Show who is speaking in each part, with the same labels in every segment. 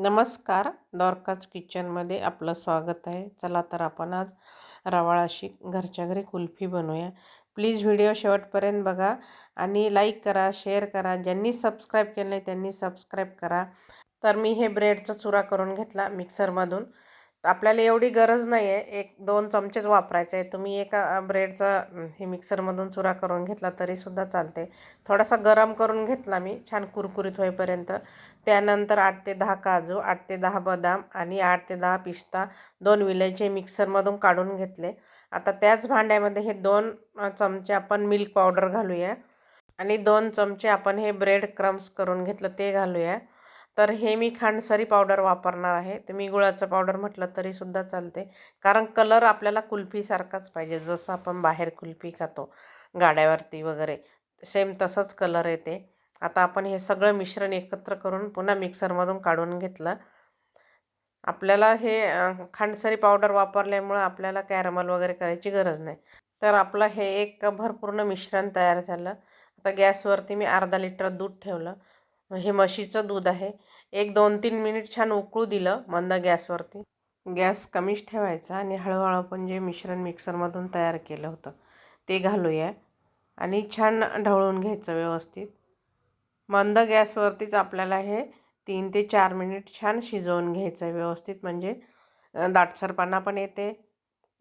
Speaker 1: नमस्कार द्वारकाज किचनमध्ये आपलं स्वागत आहे. चला तर आपण आज रवाळाशी घरच्या घरी कुल्फी बनवूया. प्लीज व्हिडिओ शेवटपर्यंत बघा आणि लाईक करा शेअर करा. ज्यांनी सबस्क्राईब केलं नाही त्यांनी सबस्क्राईब करा. तर मी हे ब्रेडचा चुरा करून घेतला मिक्सरमधून. तर आपल्याला एवढी गरज नाही आहे एक दोन चमचेच वापरायचे. आहे तुम्ही एका ब्रेडचा हे मिक्सरमधून चुरा करून घेतला तरीसुद्धा चालते. थोडासा गरम करून घेतला मी छान कुरकुरीत होईपर्यंत. त्यानंतर आठ ते दहा काजू आठ ते दहा बदाम आणि आठ ते दहा पिस्ता दोन विलायचे मिक्सरमधून काढून घेतले. आता त्याच भांड्यामध्ये हे दोन चमचे आपण मिल्क पावडर घालूया आणि दोन चमचे आपण हे ब्रेड क्रम्स करून घेतलं ते घालूया. तर हे मी खांडसरी पावडर वापरणार आहे. तुम्ही गुळाचं पावडर म्हटलं तरीसुद्धा चालते. कारण कलर आपल्याला कुल्फीसारखाच पाहिजे. जसं आपण बाहेर कुल्फी खातो गाड्यावरती वगैरे सेम तसंच कलर येते. आता आपण हे सगळं मिश्रण एकत्र करून पुन्हा मिक्सरमधून काढून घेतलं. आपल्याला हे खांडसरी पावडर वापरल्यामुळं आपल्याला कॅरमल वगैरे करायची गरज नाही. तर आपलं हे एक भरपूर्ण मिश्रण तयार झालं. आता गॅसवरती मी अर्धा लिटर दूध ठेवलं. हे म्हशीचं दूध आहे. एक दोन तीन मिनिट छान उकळू दिलं मंद गॅसवरती. गॅस कमीच ठेवायचा आणि हळूहळू आपण जे मिश्रण मिक्सरमधून तयार केलं होतं ते घालूया आणि छान ढवळून घ्यायचं व्यवस्थित. मंद गॅसवरतीच आपल्याला हे तीन ते चार मिनिट छान शिजवून घ्यायचं आहे व्यवस्थित. म्हणजे दाटसरपणा पण येते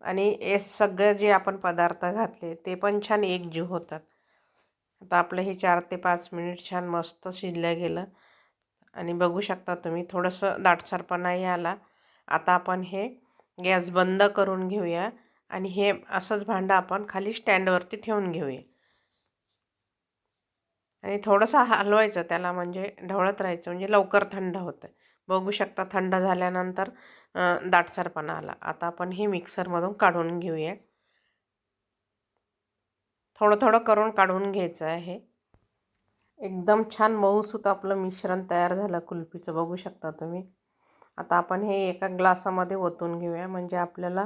Speaker 1: आणि हे सगळे जे आपण पदार्थ घातले ते पण छान एकजीव होतात. आता आपलं हे चार ते पाच मिनिट छान मस्त शिजलं गेलं. आणि बघू शकता तुम्ही थोडंसं दाटसरपणाही आला आता आपण हे गॅस बंद करून घेऊया. आणि हे असंच भांडं आपण खाली स्टँडवरती ठेवून घेऊया. आणि थोडंसं हलवायचं त्याला म्हणजे ढवळत राहायचं म्हणजे लवकर थंड होतं. बघू शकता थंड झाल्यानंतर दाटसरपणा आला. आता आपण हे मिक्सरमधून काढून घेऊया. थोडं थोडं करून काढून घ्यायचं आहे. एकदम छान मऊसूत आपलं मिश्रण तयार झालं कुल्फीचं बघू शकता तुम्ही. आता आपण हे एका ग्लासामध्ये ओतून घेऊया म्हणजे आपल्याला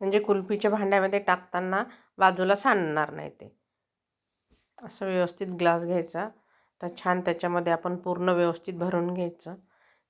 Speaker 1: म्हणजे कुल्फीच्या भांड्यामध्ये टाकताना बाजूला सांडणार नाही ते. असं व्यवस्थित ग्लास घ्यायचा. तर छान त्याच्यामध्ये आपण पूर्ण व्यवस्थित भरून घ्यायचं.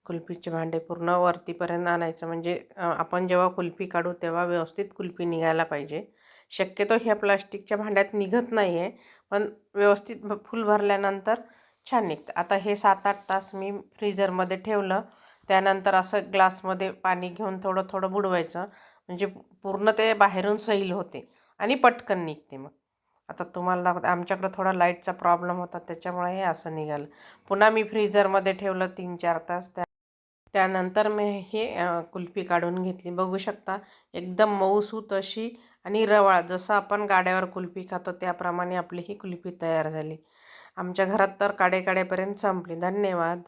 Speaker 1: कुल्फीचे भांडे पूर्ण वरतीपर्यंत आणायचं. म्हणजे आपण जेव्हा कुल्फी काढू तेव्हा व्यवस्थित कुल्फी निघायला पाहिजे. शक्यतो ह्या प्लास्टिकच्या भांड्यात निघत नाही आहे पण व्यवस्थित फुल भरल्यानंतर छान निघतं. आता हे सात आठ तास मी फ्रीजरमध्ये ठेवलं. त्यानंतर असं ग्लासमध्ये पाणी घेऊन थोडं थोडं बुडवायचं. म्हणजे पूर्ण ते बाहेरून सैल होते आणि पटकन निघते मग. आता तुम्हाला आमच्याकडं थोडा लाईटचा प्रॉब्लेम होता त्याच्यामुळे हे असं निघालं. पुन्हा मी फ्रीजरमध्ये ठेवलं तीन चार तास. त्या त्यानंतर मी हे कुल्फी काढून घेतली. बघू शकता एकदम मऊसूत अशी आणि रवाळ जसं आपण गाड्यावर कुल्फी खातो त्याप्रमाणे आपली ही कुल्फी तयार झाली. आमच्या घरात तर काडे काडेपर्यंत संपली. धन्यवाद.